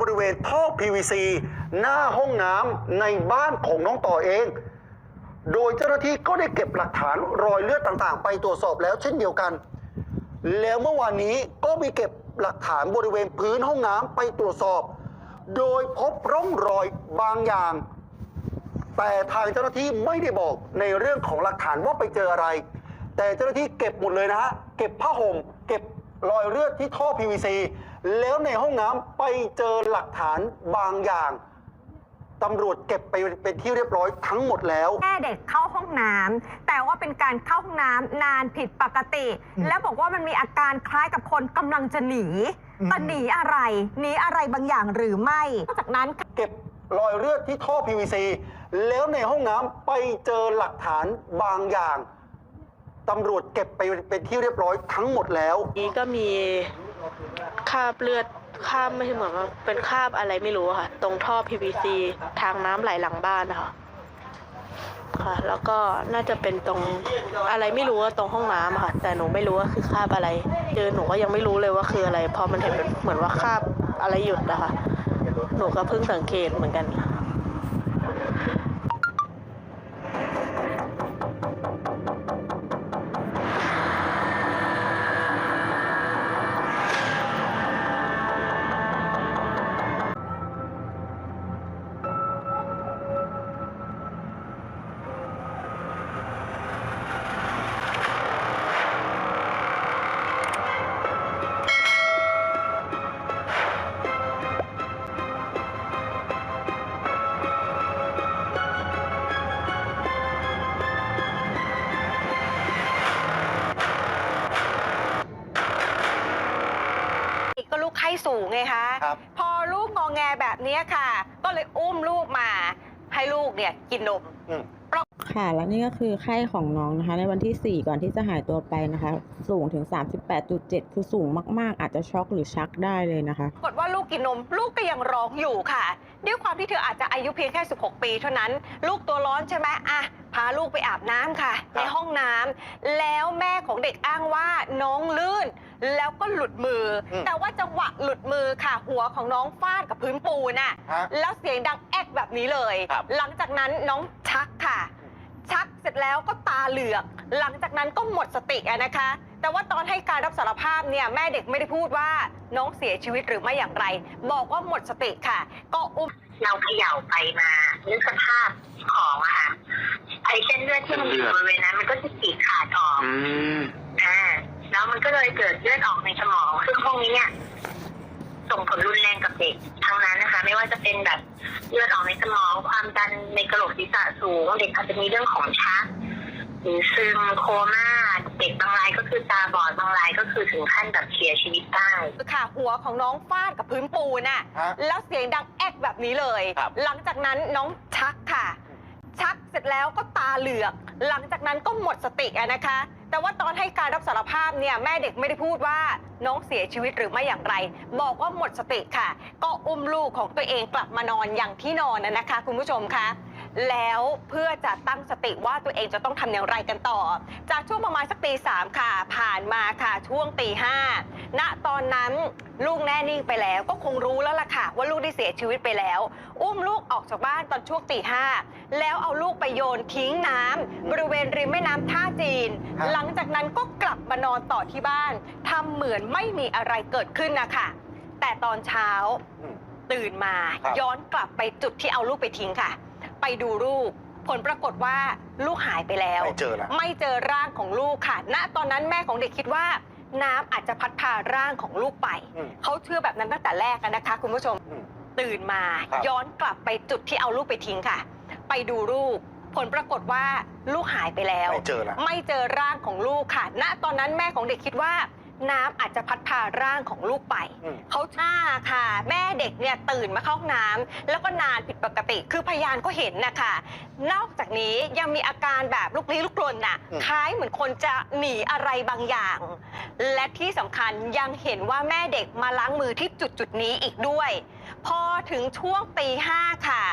บริเวณท่อ PVC หน้าห้องน้ำในบ้านของน้องต่อเอง โดยเจ้าหน้าที่ก็ได้เก็บหลักฐานรอยเลือดต่างๆ ไปตรวจสอบแล้วเช่นเดียวกัน แล้วเมื่อวานนี้ก็มีเก็บหลักฐานบริเวณพื้นห้องน้ำไปตรวจสอบ โดยพบร่องรอยบางอย่าง แต่ทางเจ้าหน้าที่ไม่ได้บอกในเรื่องของหลักฐานว่าไปเจออะไร แต่เจ้าหน้าที่เก็บหมดเลยนะฮะ เก็บผ้าห่ม เก็บ รอยเลือดที่ท่อ PVC แล้วในห้องน้ำไปเจอหลักฐานบางอย่างตำรวจเก็บไปเป็นที่เรียบร้อยทั้งหมดแล้ว แม่เด็กเข้าห้องน้ำแต่ว่าเป็นการเข้าห้องน้ำนานผิดปกติ อืมแล้วบอกว่ามันมีอาการคล้ายกับคนกำลังจะหนีอืม แต่หนีอะไรหนีอะไรบางอย่างหรือไม่นอกจากนั้น เก็บรอยเลือดที่ท่อ PVC แล้วในห้องน้ำไปเจอหลักฐานบางอย่าง ตำรวจเก็บไปเป็นที่เรียบร้อยทั้งหมดแล้ว นี้ก็มีคราบเลือดคราบไม่ใช่เหมือนว่าเป็นคราบอะไรไม่รู้อะค่ะ ตรงท่อ PVC ทางน้ำไหลหลังบ้านนะคะค่ะ แล้วก็น่าจะเป็นตรงอะไรไม่รู้ว่าตรงห้องน้ำอะค่ะ แต่หนูไม่รู้ว่าคือคราบอะไรเจอหนูก็ยังไม่รู้เลยว่าคืออะไรพอมันเห็นเป็นเหมือนว่าคราบอะไรหยุดนะคะหนูก็เพิ่งสังเกตเหมือนกันก็ ลูกงอแงแบบนี้ค่ะ ก็เลยอุ้มลูกมาให้ลูกเนี่ยกินนมอืม ค่ะ แล้วนี่ก็คือไข้ของน้องนะคะ ในวันที่ 4 ก่อนที่จะหายตัวไปนะคะ สูงถึง 38.7 คือสูงมาก ๆ อาจจะช็อกหรือชักได้เลยนะคะ ปรากฏว่าลูกกินนมลูกก็ยังร้องอยู่ค่ะ ด้วยความที่เธออาจจะอายุเพียงแค่ 16 ปีเท่านั้น ลูกตัวร้อนใช่ไหมอะพาลูกไปอาบน้ำค่ะ ในห้องน้ำแล้วแม่ของเด็กอ้างว่าน้องลื่น แล้วก็หลุดมืออม แต่ว่าจังหวะหลุดมือค่ะ หัวของน้องฟาดกับพื้นปูนน่ะ ฮะ แล้วเสียงดังแอกแบบนี้เลย ครับ หลังจากนั้นน้องชัก ค่ะ ชักเสร็จแล้วก็ตาเหลือก หลังจากนั้นก็หมดสติอะนะคะ แต่ว่าตอนให้การรับสารภาพเนี่ยแม่เด็กไม่ได้พูดว่าน้องเสียชีวิตหรือไม่อย่างไร บอกว่าหมดสติค่ะ ก็อุ้ม เราเขย่าไปมานึกสภาพของอะค่ะไอ้เส้นเลือดที่มันอยู่บริเวณนั้นมันก็จะฉีกขาดออกอืม อ่าแล้วมันก็เลยเกิดเลือดออกในสมอง ซึ่งพวกนี้เนี่ย ส่งผลรุนแรงกับเด็กทั้งนั้นนะคะ ไม่ว่าจะเป็นแบบเลือดออกในสมองความดันในกระโหลกศีรษะสูงเด็กอาจจะมีเรื่องของชักหรือซึมโคม่าเด็กบางรายก็คือตาบอดบางรายก็คือถึงขั้นแบบเสียชีวิตได้ค่ะ หัวของน้องฟาดกับพื้นปูนน่ะ ฮะ แล้วเสียงดังแอกแบบนี้เลย ครับ หลังจากนั้นน้องชักค่ะ ชักเสร็จแล้วก็ตาเหลือก หลังจากนั้นก็หมดสติอะนะคะ แต่ว่าตอนให้การรับสารภาพเนี่ยแม่เด็กไม่ได้พูดว่าน้องเสียชีวิตหรือไม่อย่างไร บอกว่าหมดสติค่ะ ก็อุ้มลูกของตัวเองกลับมานอนอย่างที่นอนนะนะคะ คุณผู้ชมคะ แล้วเพื่อจะตั้งสติว่าตัวเองจะต้องทำอย่างไรกันต่อ จากช่วงประมาณสักตีสามค่ะ ผ่านมาค่ะช่วงตีห้าณตอนนั้นลูกแน่นิ่งไปแล้วก็คงรู้แล้วล่ะค่ะ ว่าลูกได้เสียชีวิตไปแล้ว อุ้มลูกออกจากบ้านตอนช่วงตีห้าแล้วเอาลูกไปโยนทิ้งน้ำบริเวณริมแม่น้ำท่าจีนครับหลังจากนั้นก็กลับมานอนต่อที่บ้านทำเหมือนไม่มีอะไรเกิดขึ้นนะคะแต่ตอนเช้าอืมตื่นมาครับย้อนกลับไปจุดที่เอาลูกไปทิ้งค่ะไป ดูลูก ผลปรากฏว่าลูกหายไปแล้ว ไม่เจอแล้วไม่เจอร่างของลูกค่ะ ณ ตอนนั้นแม่ของเด็กคิดว่า น้ำอาจจะพัดพาร่างของลูกไป อืม เขาเชื่อแบบนั้นตั้งแต่แรกอะนะคะ คุณผู้ชม อืม ตื่นมาครับ ย้อนกลับไปจุดที่เอาลูกไปทิ้งค่ะ ไปดูลูก ผลปรากฏว่าลูกหายไปแล้ว ไม่เจอแล้วไม่เจอร่างของลูกค่ะ ณ ตอนนั้นแม่ของเด็กคิดว่า น้ำอาจจะพัดพาร่างของลูกไป อืม เขาท่าค่ะ แม่เด็กเนี่ยตื่นมาเข้าห้องน้ำแล้วก็นาน ผิดปกติ คือพยานก็เห็นนะคะนอกจากนี้ยังมีอาการแบบลุกลี้ลุกลนน่ะอืม คล้ายเหมือนคนจะหนีอะไรบางอย่าง และที่สำคัญยังเห็นว่าแม่เด็กมาล้างมือที่จุดจุดๆนี้อีกด้วย พอถึงช่วงตีห้าค่ะ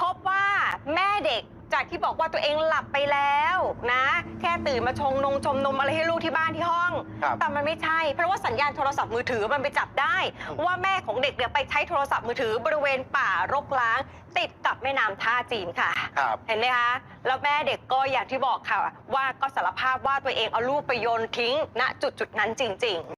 พบว่าแม่เด็กจากที่บอกว่าตัวเองหลับไปแล้วนะ แค่ตื่นมาชงนงชมนมอะไรให้ลูกที่บ้านที่ห้อง ครับ แต่มันไม่ใช่ เพราะว่าสัญญาณโทรศัพท์มือถือมันไปจับได้ ว่าแม่ของเด็กเนี่ยไปใช้โทรศัพท์มือถือบริเวณป่ารกร้าง ติดกับแม่น้ำท่าจีนค่ะ ครับ เห็นไหมคะ แล้วแม่เด็กก็อย่างที่บอกค่ะ ว่าก็สารภาพว่าตัวเองเอาลูกไปโยนทิ้งณจุดจุดๆนั้นจริง ๆ